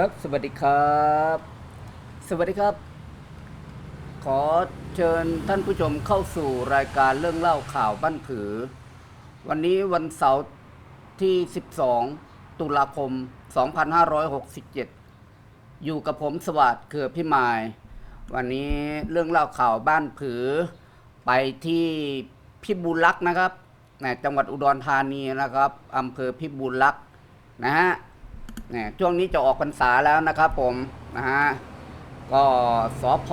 ครับ สวัสดีครับ สวัสดีครับ ขอเชิญท่านผู้ชมเข้าสู่รายการเรื่องเล่าข่าวบ้านผือ วันนี้วันเสาร์ที่ 12 ตุลาคม 2567 อยู่กับผมสวัสดิ์เกือพิมาย วันนี้เรื่องเล่าข่าวบ้านผือ ไปที่พิบูลลักษ์นะครับในจังหวัดอุดรธานีนะครับอำเภอพิบูลลักษ์นะฮะ เนี่ยช่วงนี้จะออกพรรษาแล้วนะครับผมนะฮะก็สพ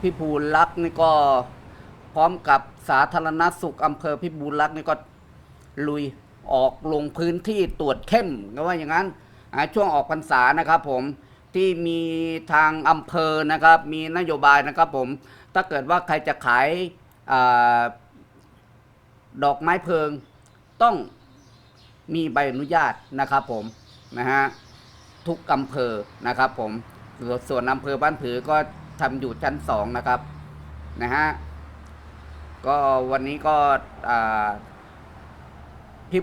พิบูลลักษ์นี่ก็พร้อมกับสาธารณสุขอำเภอพิบูลลักษ์นี่ก็ลุยออกลงพื้นที่ตรวจเข้มก็ว่าอย่างนั้นช่วงออกพรรษานะครับผมที่มีทางอำเภอนะครับ มีนโยบายนะครับผม ถ้าเกิดว่าใครจะขายอาดอกไม้เพลิงต้องมีใบอนุญาตนะครับผม นะฮะ ทุกอำเภอนะครับ ผมส่วนอำเภอบ้านผือก็ทำอยู่ชั้นสองนะครับนะฮะก็วันนี้ก็อ่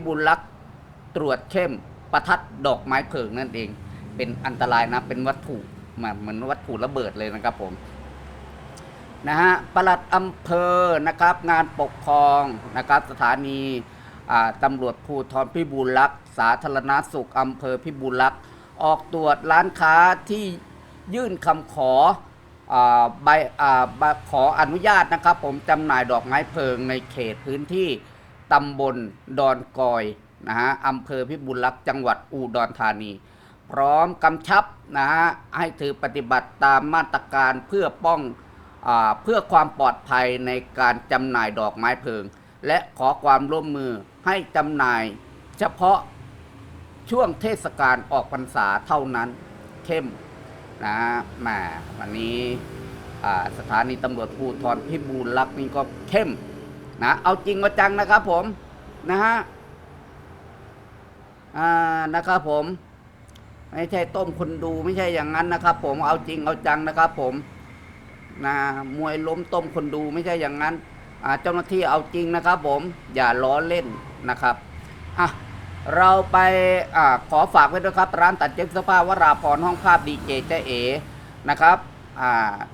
บูลลักษ์ตรวจเข้มประทัดดอกไม้เพลิงนั่นเอง เป็นอันตรายนะเป็นวัตถุเหมือนเหมือนวัตถุระเบิดเลยนะครับผมนะฮะปลัดอำเภอนะครับ งานปกครองนะครับ สถานีตำรวจภูธรพิบูลลักษ์สาธารณสุขอำเภอพิบูลลักษ์ ออกตรวจร้านค้าที่ยื่นคำขอใบขออนุญาตนะครับ ผมจำหน่ายดอกไม้เพลิงในเขตพื้นที่ตำบลดอนกอยนะฮะอำเภอพิบูลลักษ์จังหวัดอุดรธานี พร้อมกำชับนะฮะให้ถือปฏิบัติตามมาตรการเพื่อป้องอเพื่อความปลอดภัยในการจำหน่ายดอกไม้เพลิง และขอความร่วมมือให้จำหน่ายเฉพาะ ช่วงเทศกาลออกพรรษาเท่านั้นเข้มนะแหมวันนี้สถานีตำรวจภูธรพิบูลลักษ์นี่ก็เข้มนะเอาจริงเอาจังนะครับผมนะฮะอ่านะครับผม ไม่ใช่ต้มคนดูไม่ใช่อย่างนั้นนะครับ ผมเอาจริงเอาจังนะครับ ผมนะมวยล้มต้มคนดูไม่ใช่อย่างนั้นเจ้าหน้าที่เอาจริงนะครับ ผมอย่าล้อเล่นนะครับอะ เราไปอขอฝากไว้ด้วยครับ ร้านตัดเย็บเสื้อผ้าวราพรห้องภาพดีเจเจเอนะครับ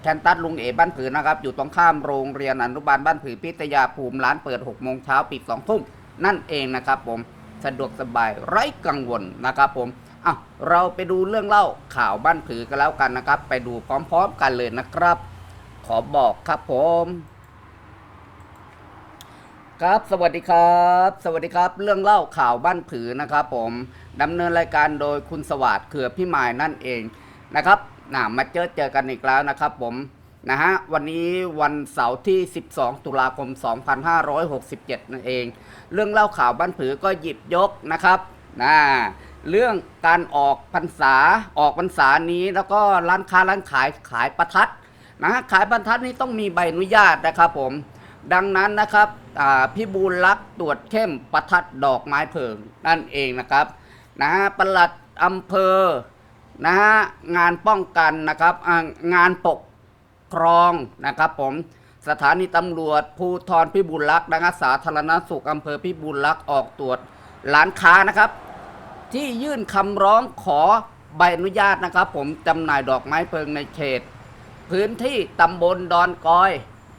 แคนตัสลุงเอบ้านผือนะครับ อยู่ตรงข้ามโรงเรียนอนุบาลบ้านผือพิทยาภูมิร้านเปิด6โมงเช้าปิด2ทุ่มนั่นเองนะครับผมสะดวกสบายไร้กังวลนะครับผมอะเราไปดูเรื่องเล่าข่าวบ้านผือกันแล้วกันนะครับ ไปดูพร้อมๆกันเลยนะครับ ขอบอกครับผม ครับ สวัสดีครับ สวัสดีครับ เรื่องเล่าข่าวบ้านผือนะครับผมดำเนินรายการโดยคุณสวัสดิ์เขือพี่หมายนั่นเองนะครับนะมาเจอเจอกันอีกแล้วนะครับผมนะฮะวันนี้วันเสาร์ที่ 12 ตุลาคม 2567 นั่นเอง เรื่องเล่าข่าวบ้านผือก็หยิบยกนะครับนะเรื่องการออกพรรษาออกพรรษานี้แล้วก็ร้านค้าร้านขายขายประทัดนะฮะขายประทัดนี้ต้องมีใบอนุญาตนะครับผม ดังนั้นนะครับพี่บูลลักษ์ตรวจเข้มประทัดดอกไม้เพลิงนั่นเองนะครับนะฮะปลัดอำเภอนะฮะงานป้องกันนะครับงานปกครองนะครับผมสถานีตำรวจภูธรพิบูลลักษ์นะครับสาธารณสุขอำเภอพิบูลลักษ์ออกตรวจร้านค้านะครับ ที่ยื่นคำร้องขอใบอนุญาตนะครับ ผมจำหน่ายดอกไม้เพลิงในเขต พื้นที่ตำบลดอนกอย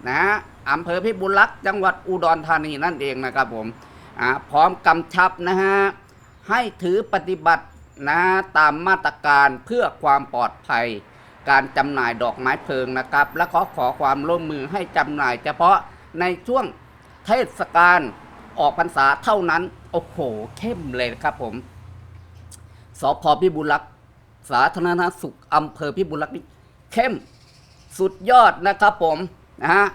นะฮะ อำเภอพิบูลักษ์จังหวัดอุดรธานีนั่นเองนะครับผมพร้อมกำชับนะฮะให้ถือปฏิบัตินะตามมาตรการเพื่อความปลอดภัย การจำหน่ายดอกไม้เพลิงนะครับ และขอขอความร่วมมือให้จำหน่ายเฉพาะในช่วงเทศกาลออกพรรษาเท่านั้น โอ้โห เข้มเลยครับผมสพพิบูลักษ์สาธารณสุขอำเภอพิบูลักษ์เข้มสุดยอดนะครับผมนะฮะ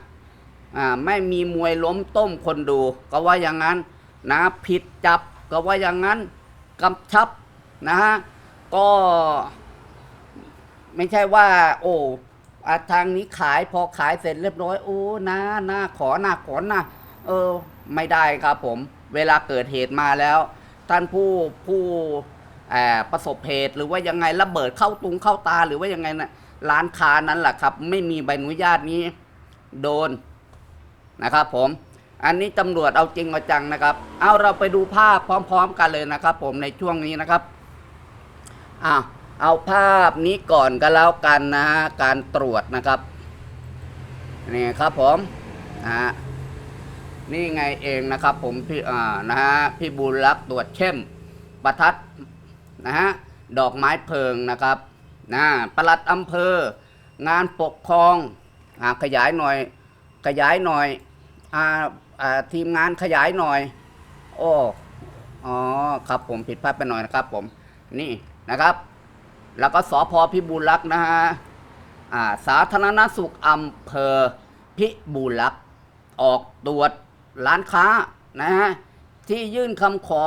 อ่าไม่มีมวยล้มต้มคนดู ก็ว่าอย่างนั้นนะผิดจับก็ว่าอย่างนั้นกำชับนะฮะก็ไม่ใช่ว่า โอ้อาทางนี้ขายพอขายเสร็จเรียบร้อยโอ้นะนะขอหนะขอหนะเออ ไม่ได้ครับผม เวลาเกิดเหตุมาแล้ว ท่านผู้ผู้เอ่อประสบเหตุหรือว่ายังไงระเบิดเข้าตุงเข้าตาหรือว่ายังไงนะร้านค้านั้นแหละครับ ไม่มีใบอนุญาตนี้ โดน นะครับผมอันนี้ตำรวจเอาจริงเอาจังนะครับ เอาเราไปดูภาพพร้อม ๆ กันเลยนะครับ ผมในช่วงนี้นะครับอ้าวเอาภาพนี้ก่อนก็แล้วกันนะฮะการตรวจนะครับนี่ครับผมนะฮะนี่ไงเองนะครับ ผมพี่อ่านะฮะพี่บุญรักตรวจเข้มประทัดนะฮะดอกไม้เพลิงนะครับนะปลัดอำเภอ งานปกครองอ่าขยายหน่อยขยายหน่อย ทีมงานขยายหน่อย โอ้อ๋อครับผมผิดพลาดไปหน่อยนะครับ ผมนี่นะครับ แล้วก็สพพิบูลรักษ์นะฮะอ่าสาธารณสุขอำเภอพิบูลรักษ์ออกตรวจร้านค้านะฮะที่ยื่นคำขอ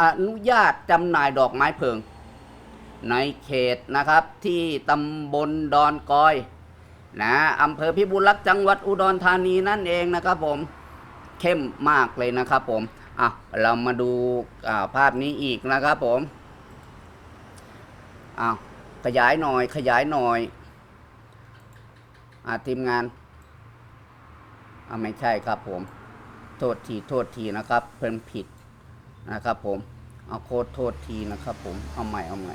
อนุญาตจำหน่ายดอกไม้เพลิง ในเขตนะครับที่ตำบลดอนกอย นะอำเภอพิบูลรักษ์จังหวัดอุดรธานีนั่นเองนะครับผมเข้มมากเลยนะครับผมอะเรามาดูาภาพนี้อีกนะครับผมอ้าวขยายหน่อยขยายหน่อยอ่าทีมงานอ่าไม่ใช่ครับผม โทษทีโทษทีนะครับ เพิ่นผิดนะครับผมเอาโคตรโทษทีนะครับผมเอาใหม่เอาใหม่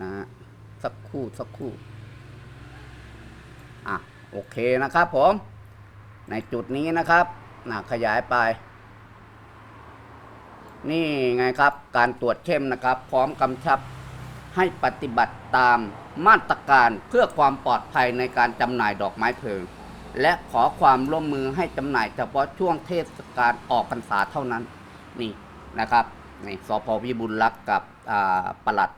นะฮะสักคู่สักคู่ อะโอเคนะครับผม ในจุดนี้นะครับนะขยายไป นี่ไงครับ การตรวจเข้มนะครับ พร้อมกำชับให้ปฏิบัติตามมาตรการเพื่อความปลอดภัยในการจำหน่ายดอกไม้เพลิง และขอความร่วมมือให้จำหน่ายเฉพาะช่วงเทศกาลออกพรรษาเท่านั้น นี่นะครับนี่สพวิบุญรักษ์กับอ่าปลัด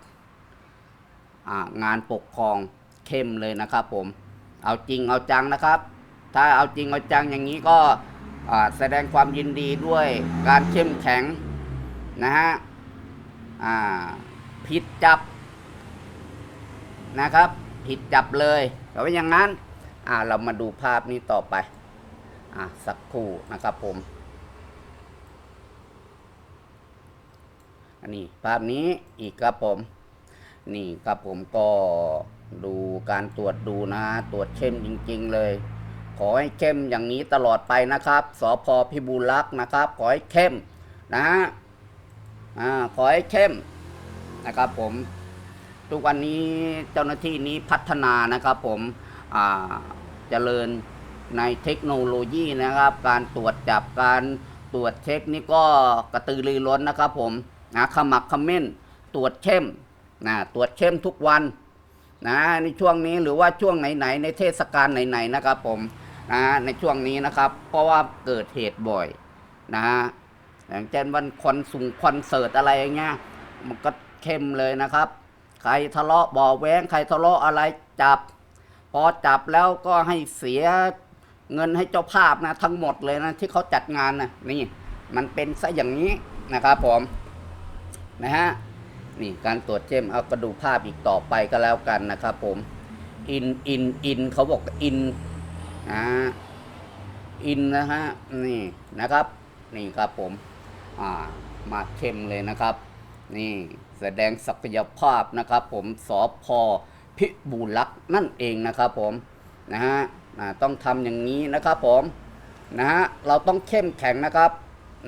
งานปกครองเข้มเลยนะครับผม เอาจริงเอาจังนะครับ ถ้าเอาจริงเอาจังอย่างนี้ก็แสดงความยินดีด้วยการเข้มแข็งนะฮะผิดจับนะครับ ผิดจับเลยแต่ว่าอย่างนั้นเรามาดูภาพนี้ต่อไปอสักครู่นะครับผมอันนี้ภาพนี้อีกครับผม นี่ครับผมก็ ดูการตรวจดูนะ ตรวจเข้มจริง ๆ เลย ขอให้เข้มอย่างนี้ตลอดไปนะครับสพพิบูลรักษ์นะครับ ขอให้เข้มนะฮะขอให้เข้มนะครับผม ทุกวันนี้เจ้าหน้าที่นี้พัฒนานะครับผมเจริญในเทคโนโลยีนะครับ การตรวจจับการตรวจเช็คนี่ก็กระตือรือร้นนะครับผมนะขมักขม้น ตรวจเข้มนะตรวจเข้มทุกวัน นะในช่วงนี้หรือว่าช่วงไหนๆในเทศกาลไหนๆนะครับผมนะในช่วงนี้นะครับ เพราะว่าเกิดเหตุบ่อยนะฮะอย่างเช่นวันคอนสุงคอนเสิร์ตอะไรเงี้ยมันก็เข้มเลยนะครับ ใครทะเลาะบาะแว้งใครทะเลาะอะไรจับ พอจับแล้วก็ให้เสียเงินให้เจ้าภาพนะทั้งหมดเลยนะที่เขาจัดงานนะนี่มันเป็นซะอย่างนี้นะครับผมนะฮะ นี่การตรวจเจมเอากระดูภาพอีกต่อไปก็แล้วกันนะครับผมอินอินอินเขาบอกอินอ่าอินนะฮะนี่นะครับนี่ครับผมอ่ามาเข้มเลยนะครับ นี่แสดงศักยภาพนะครับ ผมสอพอพิบูลรักษ์นั่นเองนะครับผมนะฮะต้องทำอย่างนี้นะครับผมนะฮะเราต้องเข้มแข็งนะครับ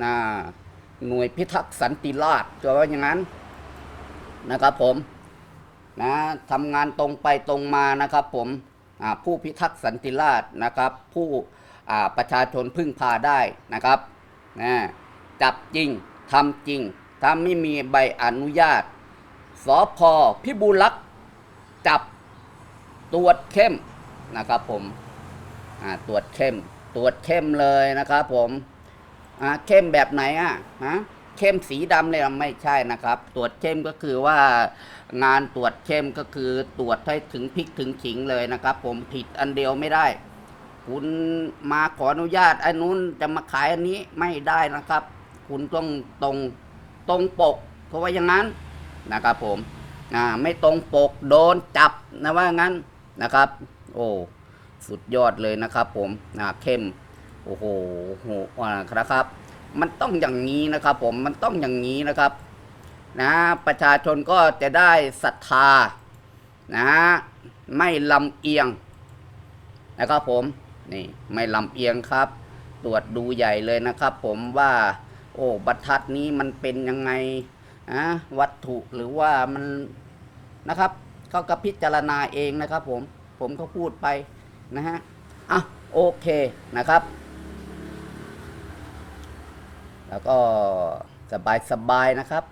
นะหน่วยพิทักษ์สันติราษฎร์ก็ว่าอย่างนั้น นะครับผมนะทำงานตรงไปตรงมานะครับผมผู้พิทักษ์สันติราษฎร์นะครับ ผู้ประชาชนพึ่งพาได้นะครับนะจับจริงทำจริงถ้าไม่มีใบอนุญาตสพพิบูลักษ์จับตรวจเข้มนะครับผมตรวจเข้ม ตรวจเข้มเลยนะครับผมเข้มแบบไหนอะฮะ เข้มสีดำเลยไม่ใช่นะครับ ตรวจเข้มก็คือว่างานตรวจเข้มก็คือตรวจให้ถึงพริกถึงขิงเลยนะครับ ผมผิดอันเดียวไม่ได้ คุณมาขออนุญาตอันนู้นจะมาขายอันนี้ไม่ได้นะครับ คุณต้องตรงตรงปกเพราะว่าอย่างนั้นนะครับ ผมไม่ตรงปกโดนจับนะว่างั้นนะครับ โอ้สุดยอดเลยนะครับ ผมเข้มโอ้โหโหอ่าครับ มันต้องอย่างนี้นะครับ ผมมันต้องอย่างนี้นะครับ นะประชาชนก็จะได้ศรัทธานะไม่ลำเอียงนะครับผมนี่ไม่ลำเอียงครับ ตรวจดูใหญ่เลยนะครับ ผมว่า โอ้บรรทัดนี้มันเป็นยังไงอะวัตถุหรือว่ามันนะครับเขาก็พิจารณาเองนะครับ ผมผมก็พูดไปนะฮะอะโอเคนะครับ แล้วก็สบายสบายๆนะครับ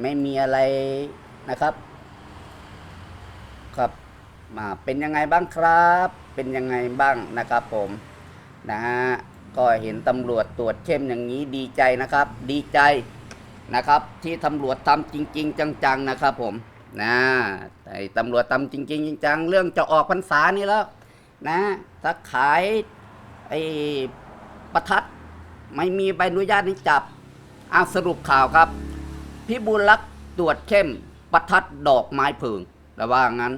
ไม่มีอะไรนะครับ ครับมาเป็นยังไงบ้างครับ เป็นยังไงบ้างนะครับผมนะฮะก็เห็นตำรวจตรวจเข้มอย่างนี้ดีใจนะครับ ดีใจนะครับ ที่ตำรวจทำจริง ๆ จังๆนะครับ ผมนะไอ้ตำรวจทำจริง ๆ จังๆเรื่องจะออกพรรษานี่แล้วนะถ้าขายไอ้ประทัด ไม่มีใบอนุญาตนี่จับอาสรุปข่าวครับพิบูลลักษ์ตรวจเข้มประทัดดอกไม้เพิงแต่ว่างั้น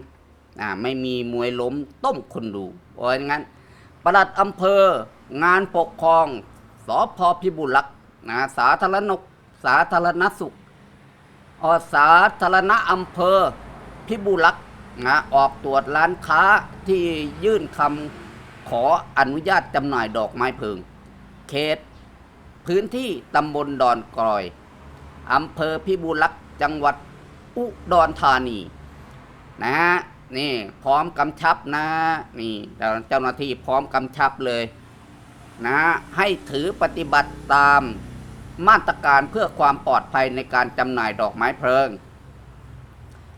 อ่าไม่มีมวยล้มต้มคนดูเพราะงั้นประหลัดอำเภองานปกครองสพพิบูลลักษ์นะสาธารณกสาธารณสุขอสาธารณอำเภอพิบูลลักษ์นะออกตรวจร้านค้าที่ยื่นคำขออนุญาตจำหน่ายดอกไม้เพลิง เขต พื้นที่ตำบลดอนกรอยอำเภอพิบูลลักษ์จังหวัดอุดรธานี นะฮะนี่พร้อมกำชับนะนี่เจ้าหน้าที่พร้อมกำชับเลย นะให้ถือปฏิบัติตามมาตรการเพื่อความปลอดภัยในการจำหน่ายดอกไม้เพลิง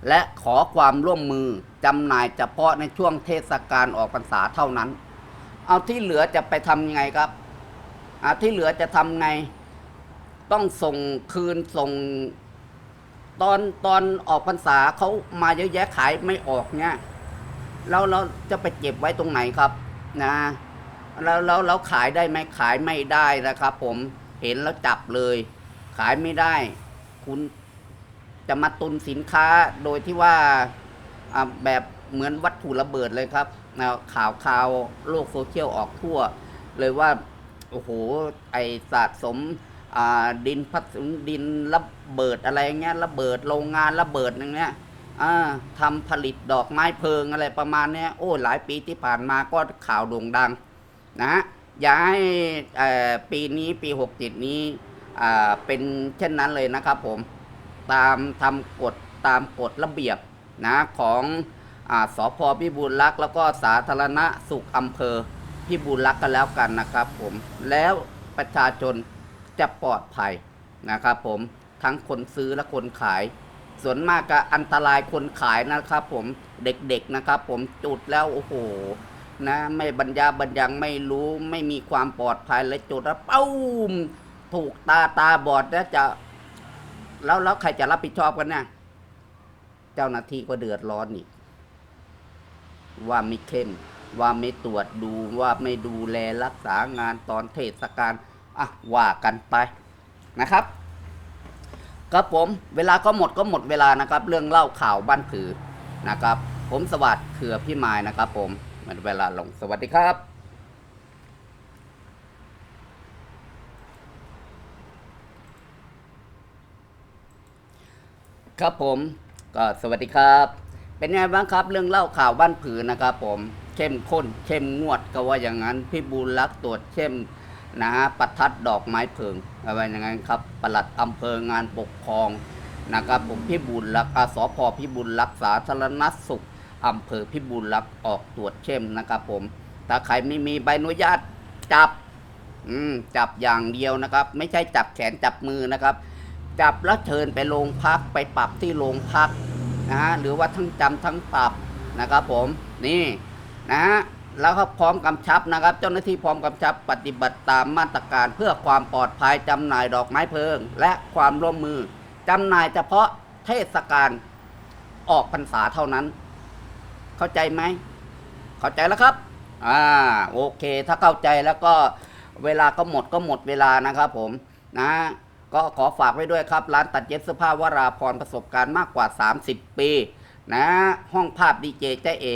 และขอความร่วมมือจำหน่ายเฉพาะในช่วงเทศกาลออกพรรษาเท่านั้น เอาที่เหลือจะไปทำยังไงครับ ที่เหลือจะทำไง ต้องส่งคืนส่ง ตอนตอนออกพรรษาเขามาเยอะแยะขายไม่ออกเนี่ยเราเราจะไปเก็บไว้ตรงไหนครับ นะ แล้วแล้วเราขายได้ไหมขายไม่ได้นะครับ ผมเห็นแล้วจับเลย ขายไม่ได้ คุณจะมาตุนสินค้าโดยที่ว่าแบบเหมือนวัตถุระเบิดเลยครับข่าวข่าวโลกโซเชียลออกทั่ว เลยว่า โอ้โห ไอสะสมดินพัดดินระเบิดอะไรเงี้ยระเบิดโรงงานระเบิดอย่างเงี้ยอ่าทำผลิตดอกไม้เพลิงอะไรประมาณเนี้ยโอ้หลายปีที่ผ่านมาก็ข่าวโด่งดังนะฮะอย่าให้ปีนี้ปี67นี้เป็นเช่นนั้นเลยนะครับผมตามทำกฎตามกฎระเบียบนะของอาสพพิบูลรักษ์แล้วก็สาธารณสุขอำเภอ พิบูลรักกันแล้วกันนะครับผมแล้วประชาชนจะปลอดภัยนะครับผมทั้งคนซื้อและคนขาย ส่วนมากก็อันตรายคนขายนะครับผมเด็กๆนะครับผมจุดแล้วโอ้โหนะไม่บรรยาบรรยังไม่รู้ไม่มีความปลอดภัยเลยจุดแล้วปุ้มถูกตาตาบอดแล้วจะ แล้วแล้วใครจะรับผิดชอบกันเนี่ยเจ้าหน้าที่ก็เดือดร้อนอีกว่าไม่เข้ม ว่าไม่ตรวจดูว่าไม่ดูแลรักษางานตอนเทศกาลอะว่ากันไปนะครับครับผมเวลาก็หมดก็หมดเวลานะครับ เรื่องเล่าข่าวบ้านผือนะครับ ผมสวัสดิ์เขือพี่มายนะครับ ผมหมดเวลาลงสวัสดีครับครับผมก็สวัสดีครับ เป็นไงบ้างครับ เรื่องเล่าข่าวบ้านผือนะครับผม เข้มข้น เข้มงวดก็ว่าอย่างนั้นพี่บูลลักษ์ตรวจเข้มนะฮะประทัดดอกไม้เพลิงก็ว่าอย่างนั้นครับปลัดอำเภองานปกครองนะครับผมพี่บูลลักษณ์อาสพพี่บูลลักษ์สาธารณสุขอำเภอพี่บูลลักษ์ออกตรวจเข้มนะครับผมถ้าใครไม่มีใบอนุญาตจับอืมจับอย่างเดียวนะครับ ไม่ใช่จับแขนจับมือนะครับ จับแล้วเชิญไปโรงพักไปปรับที่โรงพักนะฮะหรือว่าทั้งจำทั้งปรับนะครับผมนี่ นะฮะแล้วก็พร้อมกำชับนะครับ เจ้าหน้าที่พร้อมกำชับปฏิบัติตามมาตรการเพื่อความปลอดภัยจำหน่ายดอกไม้เพลิง และความร่วมมือจำหน่ายเฉพาะเทศกาลออกพรรษาเท่านั้น เข้าใจไหมเข้าใจแล้วครับอ่าโอเค ถ้าเข้าใจแล้วก็เวลาก็หมดก็หมดเวลานะครับผมนะก็ขอฝากไว้ด้วยครับ ร้านตัดเย็บเสื้อผ้าวราพรประสบการณ์มากกว่า 30 ปี นะ ห้องภาพดีเจเจ๊เอ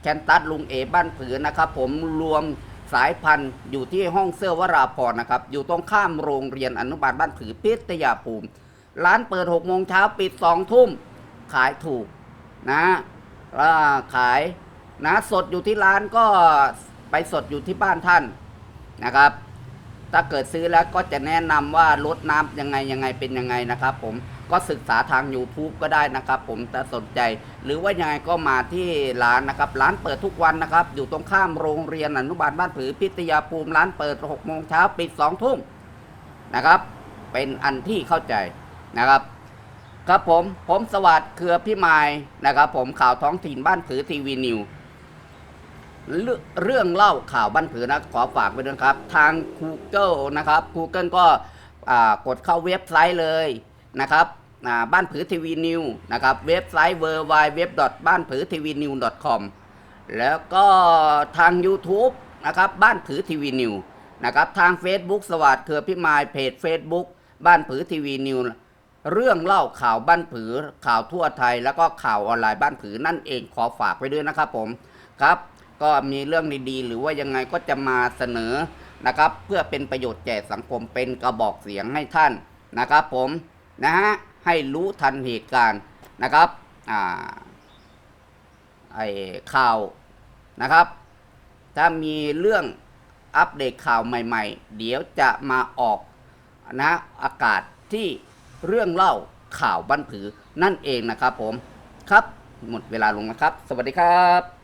แคนตัสลุงเอบ้านผือนะครับ ผมรวมสายพันธุ์อยู่ที่ห้องเสื้อวราพรนะครับ อยู่ตรงข้ามโรงเรียนอนุบาลบ้านผือพิทยาภูมิ ร้านเปิด6โมงเช้าปิด2ทุ่ม ขายถูกนะาขายนะสดอยู่ที่ร้านก็ไปสดอยู่ที่บ้านท่านนะครับ ถ้าเกิดซื้อแล้วก็จะแนะนำว่าลดน้ำยังไงยังไงเป็นยังไงนะครับผม ก็ศึกษาทาง YouTube ก็ได้นะครับผมถ้าสนใจ หรือว่ายังไงก็มาที่ร้านนะครับ ร้านเปิดทุกวันนะครับ อยู่ตรงข้ามโรงเรียนอนุบาลบ้านผือพิทยาภูมิร้านเปิด6โมงเช้าปิด2ทุ่มนะครับ เป็นอันที่เข้าใจนะครับครับผม ผมสวัสดิ์เครือพี่ไม้นะครับ ผมข่าวท้องถิ่นบ้านผือทีวีนิว เรื่องเล่าข่าวบ้านผือนะขอฝากไว้ด้วยครับ ทาง Google นะครับ Google ก็กดเข้าเว็บไซต์เลยนะครับ บ้านผือทีวีนิวนะครับเว็บไซต์ w w w บ้านผือทีวีนิว com แล้วก็ทาง YouTube นะครับบ้านผือทีวีนิวนะครับทาง Facebook สวัสดิ์เครือพิมายเพจ Facebook บ้านผือทีวีนิวเรื่องเล่าข่าวบ้านผือข่าวทั่วไทย แล้วก็ข่าวออนไลน์บ้านผือนั่นเองขอฝากไว้ด้วยนะครับผมครับ ก็มีเรื่องดีๆ หรือว่ายังไงก็จะมาเสนอนะครับเพื่อเป็นประโยชน์แก่สังคมเป็นกระบอกเสียงให้ท่านนะครับผมนะฮะ ให้รู้ทันเหตุการณ์นะครับอ่าไอข่าวนะครับ ถ้ามีเรื่องอัปเดตข่าวใหม่ ๆ เดี๋ยวจะมาออกนะอากาศที่เรื่องเล่าข่าวบันผือนั่นเองนะครับผมครับหมดเวลาลงนะครับ สวัสดีครับ